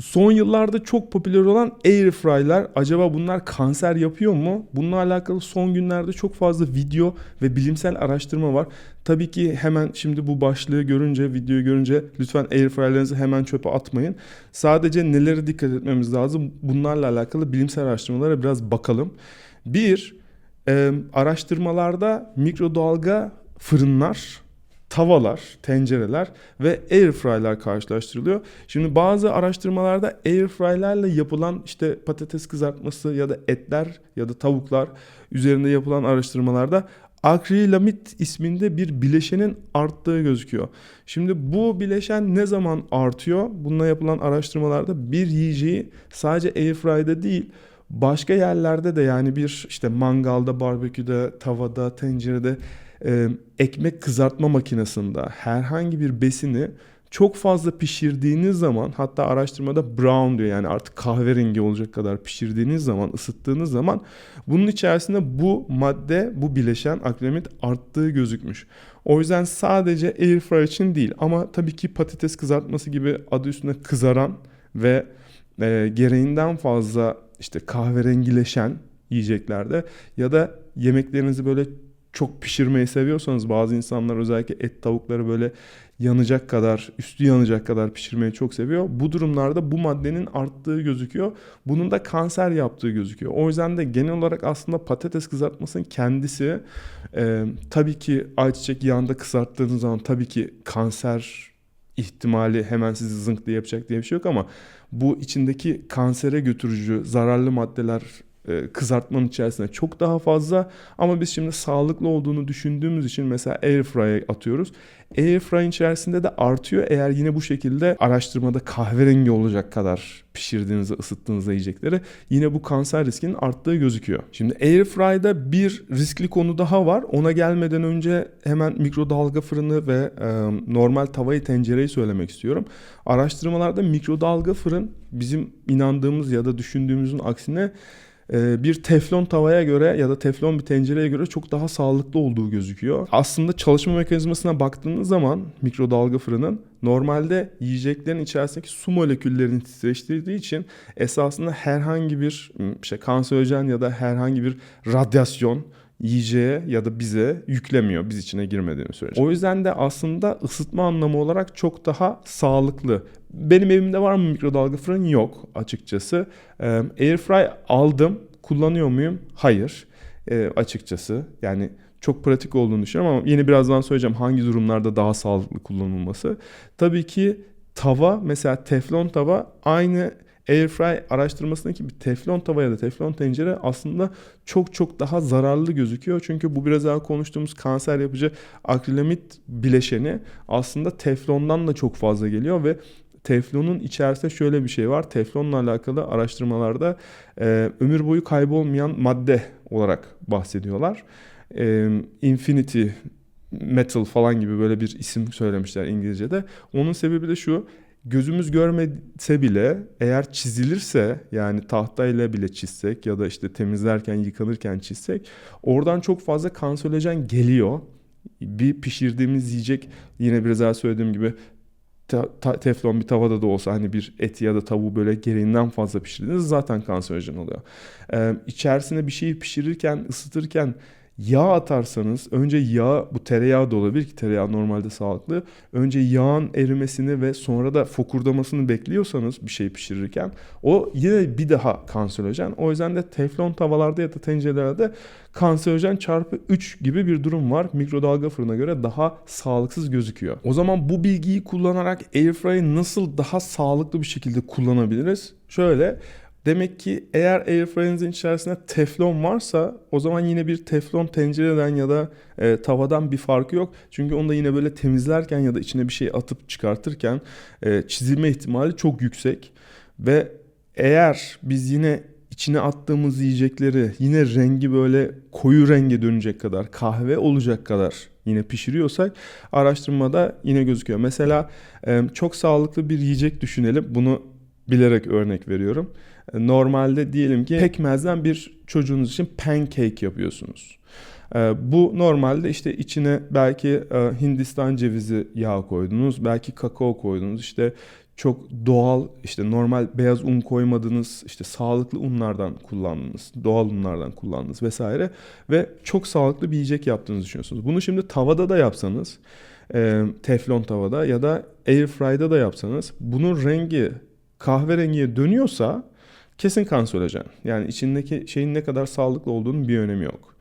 Son yıllarda çok popüler olan airfryer'lar acaba bunlar kanser yapıyor mu? Bununla alakalı son günlerde çok fazla video ve bilimsel araştırma var. Tabii ki hemen şimdi bu başlığı görünce, videoyu görünce lütfen airfryer'larınızı hemen çöpe atmayın. Sadece nelere dikkat etmemiz lazım? Bunlarla alakalı bilimsel araştırmalara biraz bakalım. Bir, araştırmalarda mikrodalga fırınlar tavalar, tencereler ve airfryer'lar karşılaştırılıyor. Şimdi bazı araştırmalarda airfryer'lerle yapılan işte patates kızartması ya da etler ya da tavuklar üzerinde yapılan araştırmalarda akrilamit isminde bir bileşenin arttığı gözüküyor. Şimdi bu bileşen ne zaman artıyor? Bununla yapılan araştırmalarda bir yiyeceği sadece airfryer'da değil başka yerlerde de yani bir işte mangalda, barbeküde, tavada, tencerede ekmek kızartma makinesinde herhangi bir besini çok fazla pişirdiğiniz zaman hatta araştırmada brown diyor yani artık kahverengi olacak kadar pişirdiğiniz zaman ısıttığınız zaman bunun içerisinde bu madde bu bileşen akrilamit arttığı gözükmüş. O yüzden sadece airfryer için değil ama tabii ki patates kızartması gibi adı üstünde kızaran ve e, gereğinden fazla işte kahverengileşen yiyeceklerde ya da yemeklerinizi böyle çok pişirmeyi seviyorsanız bazı insanlar özellikle et tavukları böyle yanacak kadar, üstü yanacak kadar pişirmeyi çok seviyor. Bu durumlarda bu maddenin arttığı gözüküyor. Bunun da kanser yaptığı gözüküyor. O yüzden de genel olarak aslında patates kızartmasının kendisi e, tabii ki ayçiçek yağında kızarttığınız zaman tabii ki kanser ihtimali hemen sizi zınk diye yapacak diye bir şey yok ama bu içindeki kansere götürücü zararlı maddeler kızartmanın içerisinde çok daha fazla ama biz şimdi sağlıklı olduğunu düşündüğümüz için mesela airfryer'a atıyoruz. Airfryer'in içerisinde de artıyor eğer yine bu şekilde araştırmada kahverengi olacak kadar pişirdiğinizde ısıttığınızda yiyecekleri yine bu kanser riskinin arttığı gözüküyor. Şimdi airfryer'da bir riskli konu daha var. Ona gelmeden önce hemen mikrodalga fırını ve e, normal tavayı tencereyi söylemek istiyorum. Araştırmalarda mikrodalga fırın bizim inandığımız ya da düşündüğümüzün aksine bir teflon tavaya göre ya da teflon bir tencereye göre çok daha sağlıklı olduğu gözüküyor. Aslında çalışma mekanizmasına baktığınız zaman mikrodalga fırının normalde yiyeceklerin içerisindeki su moleküllerini titreştirdiği için esasında herhangi bir işte kanserojen ya da herhangi bir radyasyon yiyeceğe ya da bize yüklemiyor biz içine girmediğimiz sürece. O yüzden de aslında ısıtma anlamı olarak çok daha sağlıklı. Benim evimde var mı mikrodalga fırın? Yok açıkçası. Airfry aldım. Kullanıyor muyum? Hayır. Ee, açıkçası. Yani çok pratik olduğunu düşünüyorum ama yine birazdan söyleyeceğim hangi durumlarda daha sağlıklı kullanılması. Tabii ki tava mesela teflon tava aynı Airfry araştırmasındaki bir teflon tava ya da teflon tencere aslında çok çok daha zararlı gözüküyor. Çünkü bu biraz daha konuştuğumuz kanser yapıcı akrilamit bileşeni aslında teflondan da çok fazla geliyor ve Teflonun içerisinde şöyle bir şey var. Teflonla alakalı araştırmalarda e, ömür boyu kaybolmayan madde olarak bahsediyorlar. E, Infinity metal falan gibi böyle bir isim söylemişler İngilizce'de. Onun sebebi de şu gözümüz görmese bile eğer çizilirse yani tahtayla bile çizsek ya da işte temizlerken yıkanırken çizsek oradan çok fazla kanserojen geliyor. Bir pişirdiğimiz yiyecek yine biraz daha söylediğim gibi teflon bir tavada da olsa hani bir eti ya da tavuğu böyle gereğinden fazla pişirdiğiniz zaten kanserojen oluyor. Ee, içerisine bir şeyi pişirirken, ısıtırken Yağ atarsanız önce yağ bu tereyağı da olabilir ki tereyağı normalde sağlıklı. Önce yağın erimesini ve sonra da fokurdamasını bekliyorsanız bir şey pişirirken o yine bir daha kanserojen. O yüzden de teflon tavalarda ya da tencerelerde kanserojen çarpı 3 gibi bir durum var. Mikrodalga fırına göre daha sağlıksız gözüküyor. O zaman bu bilgiyi kullanarak airfryer'ı nasıl daha sağlıklı bir şekilde kullanabiliriz? Şöyle Demek ki eğer airfryer'ınızın içerisinde teflon varsa o zaman yine bir teflon tencereden ya da e, tavadan bir farkı yok. Çünkü onu da yine böyle temizlerken ya da içine bir şey atıp çıkartırken e, çizilme ihtimali çok yüksek. Ve eğer biz yine içine attığımız yiyecekleri yine rengi böyle koyu renge dönecek kadar kahve olacak kadar yine pişiriyorsak araştırmada yine gözüküyor. Mesela e, çok sağlıklı bir yiyecek düşünelim. Bunu bilerek örnek veriyorum. Normalde diyelim ki pekmezden bir çocuğunuz için pancake yapıyorsunuz. Ee, bu normalde işte içine belki e, Hindistan cevizi yağı koydunuz, belki kakao koydunuz, işte çok doğal işte normal beyaz un koymadınız işte sağlıklı unlardan kullandınız doğal unlardan kullandınız vesaire ve çok sağlıklı bir yiyecek yaptığınızı düşünüyorsunuz. Bunu şimdi tavada da yapsanız e, teflon tavada ya da airfry'da da yapsanız bunun rengi kahverengiye dönüyorsa kesin kanserojen. Yani içindeki şeyin ne kadar sağlıklı olduğunun bir önemi yok.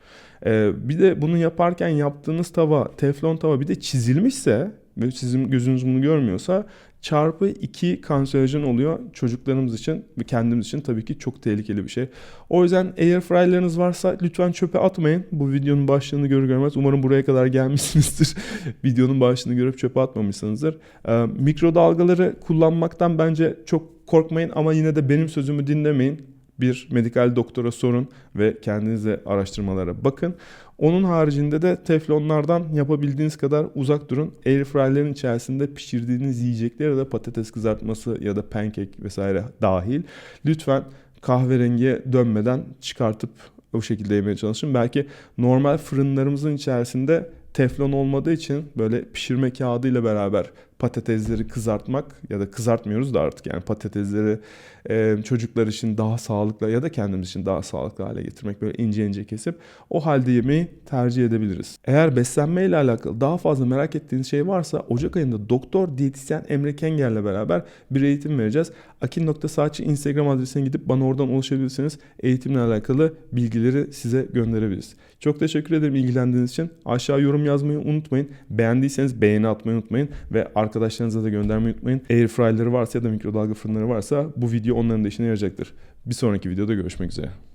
Ee, bir de bunu yaparken yaptığınız tava, teflon tava bir de çizilmişse ve sizin gözünüz bunu görmüyorsa çarpı 2 kanserojen oluyor çocuklarımız için ve kendimiz için tabii ki çok tehlikeli bir şey. O yüzden airfryer'larınız varsa lütfen çöpe atmayın. Bu videonun başlığını görür görmez umarım buraya kadar gelmişsinizdir. videonun başlığını görüp çöpe atmamışsınızdır. Ee, mikrodalgaları kullanmaktan bence çok korkmayın ama yine de benim sözümü dinlemeyin bir medikal doktora sorun ve kendinize araştırmalara bakın. Onun haricinde de teflonlardan yapabildiğiniz kadar uzak durun. Airfryer'lerin içerisinde pişirdiğiniz yiyecekleri ya da patates kızartması ya da pancake vesaire dahil lütfen kahverengiye dönmeden çıkartıp o şekilde yemeye çalışın. Belki normal fırınlarımızın içerisinde teflon olmadığı için böyle pişirme kağıdıyla beraber patatesleri kızartmak ya da kızartmıyoruz da artık yani patatesleri e, çocuklar için daha sağlıklı ya da kendimiz için daha sağlıklı hale getirmek böyle ince ince kesip o halde yemeği tercih edebiliriz. Eğer beslenme ile alakalı daha fazla merak ettiğiniz şey varsa Ocak ayında doktor diyetisyen Emre Kenger'le beraber bir eğitim vereceğiz. Akin.saatçi Instagram adresine gidip bana oradan ulaşabilirsiniz. Eğitimle alakalı bilgileri size gönderebiliriz. Çok teşekkür ederim ilgilendiğiniz için. Aşağı yorum yazmayı unutmayın. Beğendiyseniz beğeni atmayı unutmayın ve arkadaşlarınıza da göndermeyi unutmayın. Airfryer'ları varsa ya da mikrodalga fırınları varsa bu video onların da işine yarayacaktır. Bir sonraki videoda görüşmek üzere.